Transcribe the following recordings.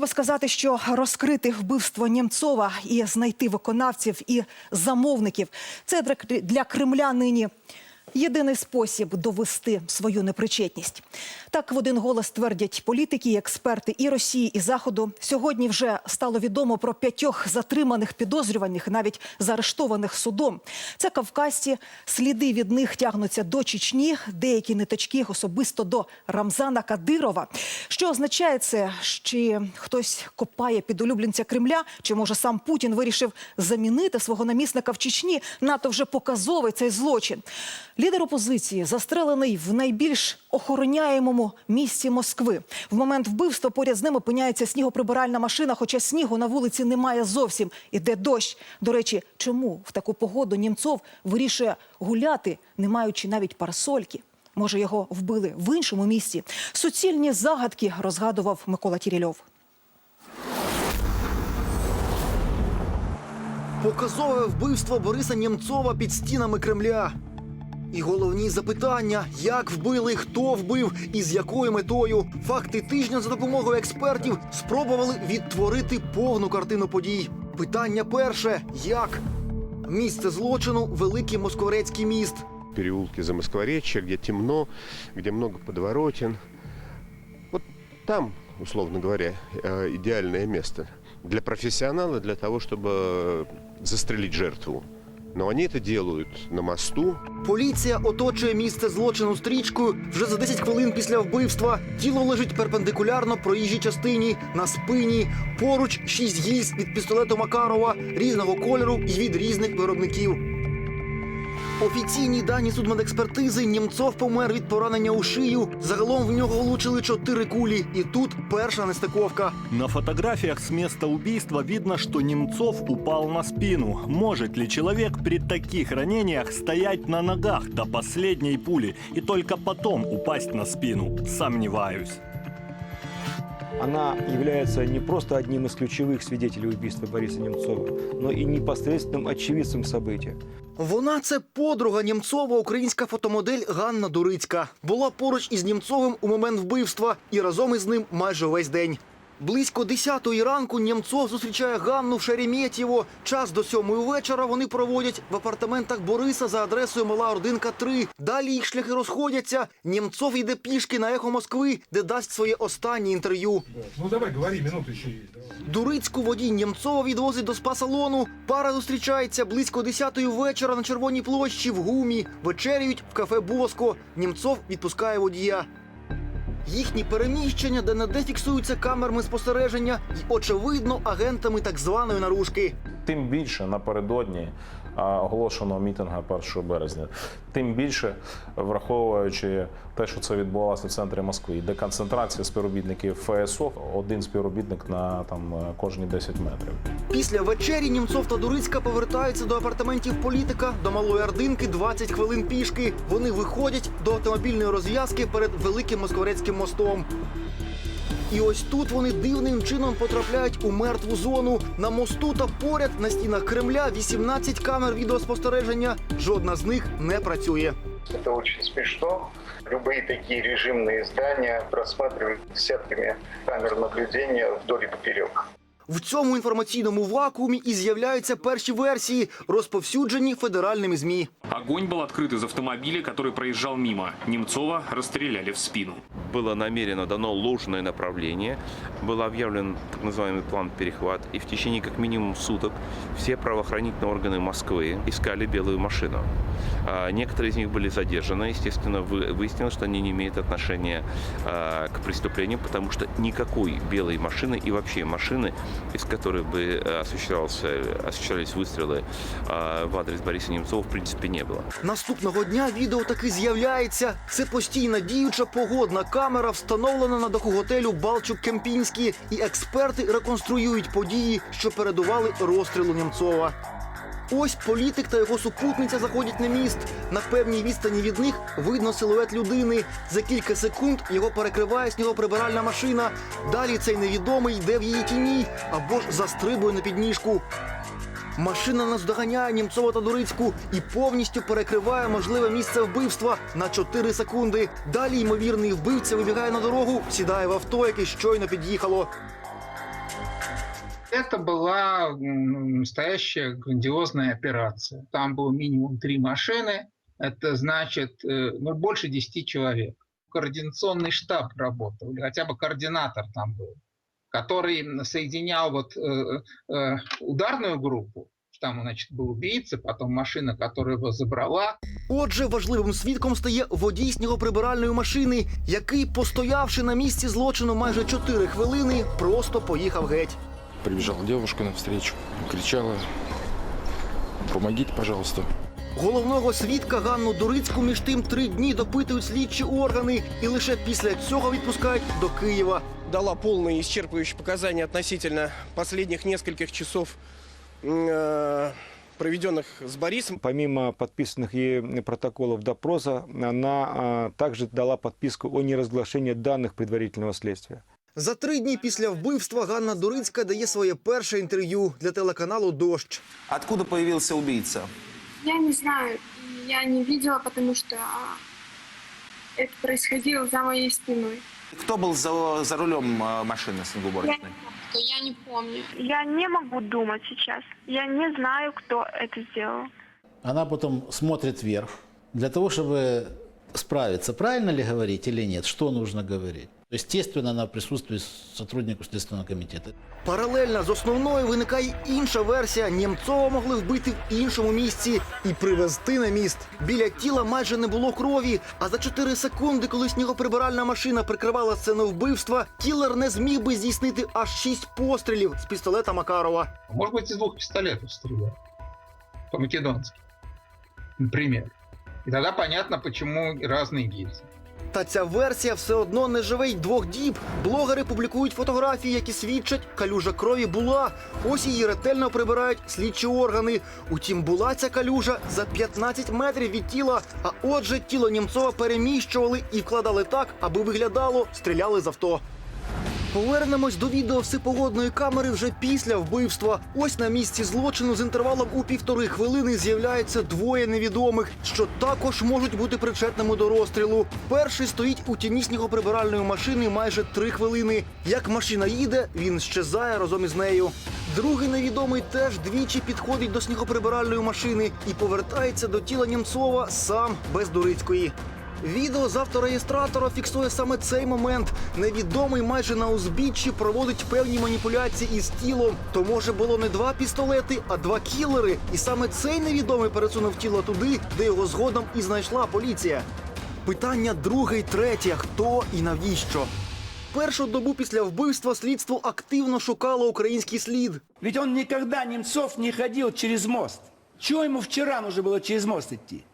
Треба сказати, що розкрити вбивство Німцова і знайти виконавців і замовників це для Кремля нині. Єдиний спосіб довести свою непричетність. Так в один голос твердять політики, експерти і Росії, і Заходу. Сьогодні вже стало відомо про п'ятьох затриманих підозрюваних, навіть заарештованих судом. Це кавказці. Сліди від них тягнуться до Чечні, деякі ниточки особисто до Рамзана Кадирова. Що означає це? Чи хтось копає під улюбленця Кремля? Чи може сам Путін вирішив замінити свого намісника в Чечні? НАТО вже показовий цей злочин. Лідер опозиції застрелений в найбільш охороняємому місці Москви. В момент вбивства поряд з ним опиняється снігоприбиральна машина, хоча снігу на вулиці немає зовсім. Іде дощ. До речі, чому в таку погоду Німцов вирішує гуляти, не маючи навіть парасольки? Може, його вбили в іншому місці? Суцільні загадки розгадував Микола Тірільов. Показове вбивство Бориса Нємцова під стінами Кремля. І головні запитання: як вбили, хто вбив і з якою метою. Факти тижня за допомогою експертів спробували відтворити повну картину подій. Питання перше: як? Місце злочину великий Москворецький міст. переулке Замоскворечья, где темно, где много подворотен. Вот там, условно говоря, э, идеальное место для профессионала, для того, чтобы застрелить жертву. Но они это делают на мосту, Поліція оточує місце злочину стрічкою вже за 10 хвилин після вбивства. Тіло лежить перпендикулярно проїжджій частині на спині. Поруч шість гільз від пістолету Макарова різного кольору і від різних виробників. Офіційні дані судмедекспертизи Німцов помер від поранення у шию. Загалом в нього влучили чотири кулі. І тут перша нестиковка. На фотографиях с места убийства видно, что Немцов упал на спину. Может ли человек при таких ранениях стоять на ногах до последней пули и только потом упасть на спину? Сомневаюсь Она является не просто одним из ключевых свидетелей убийства Бориса Немцова, но и непосредственным очевидцем события. Вона це подруга Німцова, українська фотомодель Ганна Дурицька. Була поруч із Німцовим у момент вбивства і разом із ним майже весь день. Близько 10-ї ранку Німцов зустрічає Ганну в Шереметьєво. Час до 7-ї вечора вони проводять в апартаментах Бориса за адресою Мала Ординка 3. Далі їх шляхи розходяться. Німцов йде пішки на ехо Москви, де дасть своє останнє інтерв'ю. Ну давай, говори, еще есть. Давай. Дурицьку водій Нємцова відвозить до спа-салону. Пара зустрічається близько 10-ї вечора на Червоній площі в гумі. Вечеряють в кафе Боско. Нємцов відпускає водія. Їхні переміщення, де не фіксуються камерами спостереження і, очевидно, агентами так званої наружки. Тим більше напередодні оголошеного мітингу 1 березня, тим більше враховуючи те, що це відбувалося в центрі Москви, де концентрація співробітників ФСО, один співробітник на там кожні 10 метрів. Після вечері Німцов та Дурицька повертаються до апартаментів політика до малої Ординки 20 хвилин пішки. Вони виходять до автомобільної розв'язки перед великим москворецьким мостом. І ось тут вони дивним чином потрапляють у мертву зону. На мосту та поряд на стінах Кремля 18 камер відеоспостереження. Жодна з них не працює. Это очень смешно. Любые такие режимные здания просматривают десятками камер наблюдения вдоль и поперек. В цьому інформаційному вакуумі і з'являються перші версії, розповсюджені федеральними змі. Огонь был открыт из автомобиля, который проезжал мимо. Немцова расстреляли в спину. было намеренно дано ложное направление, был объявлен так называемый план перехват, и в течение как минимум суток все правоохранительные органы Москвы искали белую машину. А, Некоторые из них были задержаны, естественно, вы- выяснилось, что они не имеют отношения а, к преступлению, потому что никакой белой машины и вообще машины, из которой бы э, осуществлялись выстрелы а, в адрес Бориса Немцова, в принципе, не было. Наступного дня відео таки з'являється. Це постійна діюча погодна камера, встановлена на даху готелю Балчук Кемпінський. І експерти реконструюють події, що передували розстрілу Німцова. Ось політик та його супутниця заходять на міст. На певній відстані від них видно силует людини. За кілька секунд його перекриває снігоприбиральна машина. Далі цей невідомий йде в її тіні або ж застрибує на підніжку. Машина наздоганяє Німцова та Дурицьку і повністю перекриває можливе місце вбивства на 4 секунди. Далі ймовірний вбивця вибігає на дорогу, сідає в авто, яке щойно під'їхало. Это была м, настоящая грандиозная операция. Там было минимум три машины. Это значит, э, ну, больше 10 человек. Координационный штаб работал, или хотя бы координатор там был, который соединял вот э, э, ударную группу, там, значит, был убийца, потом машина, которая его забрала, Отже, важливим свідком стає водій снігоприбиральної машини, який, постоявши на місці злочину майже 4 хвилини, просто поїхав геть. Прибежала девушка навстречу, кричала, помогите, пожалуйста. Головного свідка Ганну Дурицьку між тим три дні допитують слідчі органи і лише після цього відпускають до Києва. дала полные исчерпывающие показания относительно последних нескольких часов, м, э, проведенных с Борисом. Помимо подписанных ей протоколов допроса, она а, также дала подписку о неразглашении данных предварительного следствия. За три дні після вбивства Ганна Дурицька дає своє перше інтерв'ю для телеканалу Дощ. Откуда появился убийца? Я не знаю, я не видела, потому что а, это происходило за моей спиной. Кто был за, за рулем э, машины Я, снегоуборочной? кто, я не помню. Я не могу думать сейчас. Я не знаю, кто это сделал. Она потом смотрит вверх для того, чтобы справиться, правильно ли говорить или нет, что нужно говорить. То есть, естественно, она присутствует сотруднику Следственного комитета. Паралельно з основною виникає інша версія. Німцова могли вбити в іншому місці і привезти на міст. Біля тіла майже не було крові. А за 4 секунди, коли снігоприбиральна машина прикривала сцену вбивства, кілер не зміг би здійснити аж 6 пострілів з пістолета Макарова. может быть, из двух пистолетов стрелял. По-македонски. Например. И тогда понятно, почему разные гильзы. Та ця версія все одно не живе й двох діб. Блогери публікують фотографії, які свідчать, калюжа крові була. Ось її ретельно прибирають слідчі органи. Утім, була ця калюжа за 15 метрів від тіла. А отже, тіло Німцова переміщували і вкладали так, аби виглядало, стріляли з авто. Повернемось до відео всепогодної камери вже після вбивства. Ось на місці злочину з інтервалом у півтори хвилини з'являється двоє невідомих, що також можуть бути причетними до розстрілу. Перший стоїть у тіні снігоприбиральної машини майже три хвилини. Як машина їде, він щезає разом із нею. Другий невідомий теж двічі підходить до снігоприбиральної машини і повертається до тіла Німцова сам без Дурицької. Відео з автореєстратора фіксує саме цей момент. Невідомий майже на узбіччі проводить певні маніпуляції із тілом. То може було не два пістолети, а два кілери. І саме цей невідомий пересунув тіло туди, де його згодом і знайшла поліція. Питання друге й третє: хто і навіщо? Першу добу після вбивства слідство активно шукало український слід. Ведь он никогда, Немцов, не ходил через мост. Чего ему вчера нужно было через мост идти?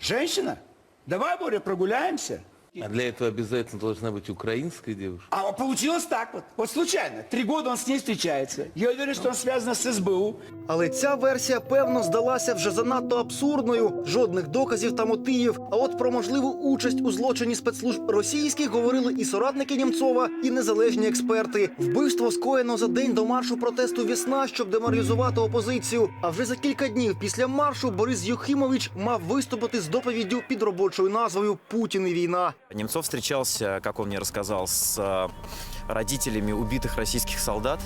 Женщина? Давай, Боря, прогуляемся. А для этого обязательно должна быть украинская девушка. А получилось так вот. Вот случайно. Три года он с ней встречается. Я уверен, что он связан с СБУ. Але ця версія, певно, здалася вже занадто абсурдною. Жодних доказів та мотивів. А от про можливу участь у злочині спецслужб російських говорили і соратники Німцова, і незалежні експерти. Вбивство скоєно за день до маршу протесту «Весна», щоб деморалізувати опозицію. А вже за кілька днів після маршу Борис Юхимович мав виступити з доповіддю під робочою назвою Путін і війна. Немцов встречался, как он мне рассказал, с э, родителями убитых российских солдат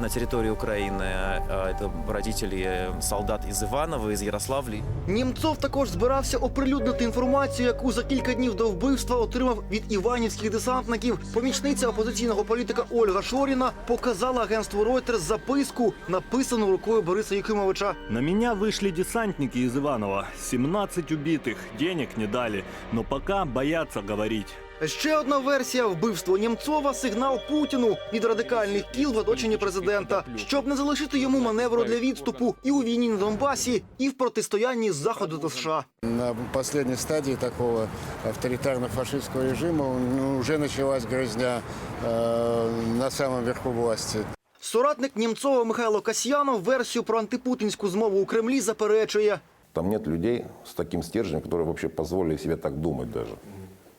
на территории Украины. Э, Это родители солдат из Иваново, из Ярославли. Німцов також збирався оприлюднити інформацію, яку за кілька днів до вбивства отримав від іванівських десантників. Помічниця опозиційного політика Ольга Шоріна показала агентству Reuters записку, написану рукою Бориса Юхимовича. На меня вышли десантники из Иванова. 17 убитых, денег не дали, но пока боятся говорить. Ще одна версія вбивство Німцова сигнал Путіну від радикальних кіл в оточенні президента, щоб не залишити йому маневру для відступу і у війні на Донбасі, і в протистоянні з заходу та США. На последней стадии такого авторитарно-фашистского режима ну, уже началась грызня э, на самом верху власти. Соратник Німцова Михайло Касьянов версію про антипутінську змову у Кремлі заперечує. Там нет людей с таким стержнем, которые вообще позволили себе так думать даже.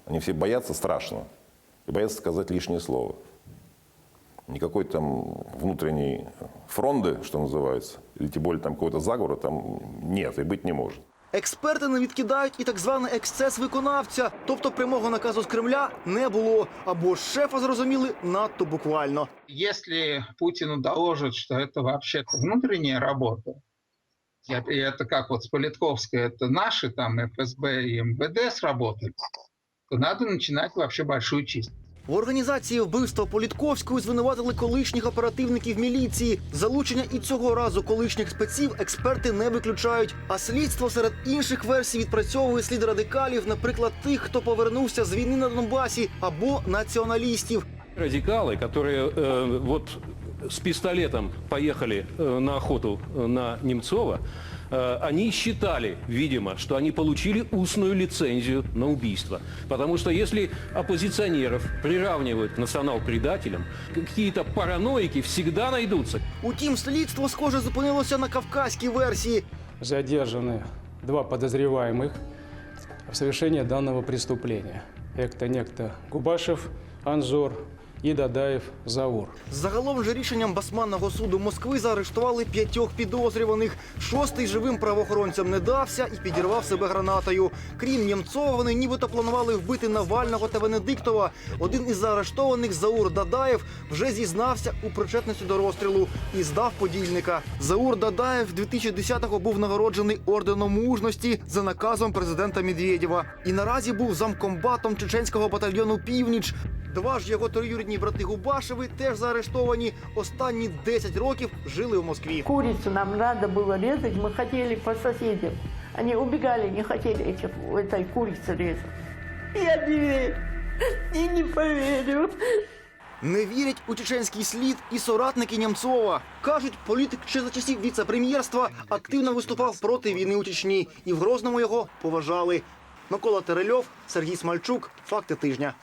Они все боятся страшно и боятся сказать лишнее слово. Никакой там внутренней фронды, что называется, или тем более там какого-то заговора там нет и быть не может. Експерти не відкидають і так званий ексцес виконавця, тобто прямого наказу з Кремля не було, або ж шефа зрозуміли надто буквально. Если Путину доложат, что это вообще-то внутренняя работа, и это- и это как вот с Политковской, это наши там ФСБ и МВД сработали, то надо начинать вообще большую чистку. В організації вбивства Політковської звинуватили колишніх оперативників міліції. Залучення і цього разу колишніх спеців експерти не виключають. А слідство серед інших версій відпрацьовує слід радикалів, наприклад, тих, хто повернувся з війни на Донбасі, або націоналістів. Радикалы, которые э, вот с пистолетом поехали э, на охоту э, на Немцова, э, они считали, видимо, что они получили устную лицензию на убийство. Потому что если оппозиционеров приравнивают к национал-предателям, какие-то параноики всегда найдутся. Утім, слідство схоже зупинилося на кавказькій версії. Задержаны два подозреваемых в совершении данного преступления. Это некто Губашев Анжор и Дадаев Заур. Загалом же рішенням Басманного суду Москви заарештували п'ятьох підозрюваних. Шостий живим правоохоронцям не дався і підірвав себе гранатою. Крім Нємцова, вони нібито планували вбити Навального та Венедиктова. Один із заарештованих Заур Дадаєв вже зізнався у причетності до розстрілу і здав подільника. Заур Дадаєв 2010-го був нагороджений орденом мужності за наказом президента Медведєва. І наразі був замкомбатом чеченського батальйону Північ. Два ж його троюрідні брати Губашеви теж заарештовані. Останні 10 років жили у Москві. Курицу нам надо было резать, мы хотели по соседям. Они убегали, не хотели этих, этой курицы резать. Я не верю, и не поверю. Не вірять у чеченський слід і соратники Нємцова. Кажуть, політик ще за часів віце-прем'єрства активно виступав проти війни у Чечні, і в Грозному його поважали. Микола Терельов, Сергій Смальчук. Факти тижня.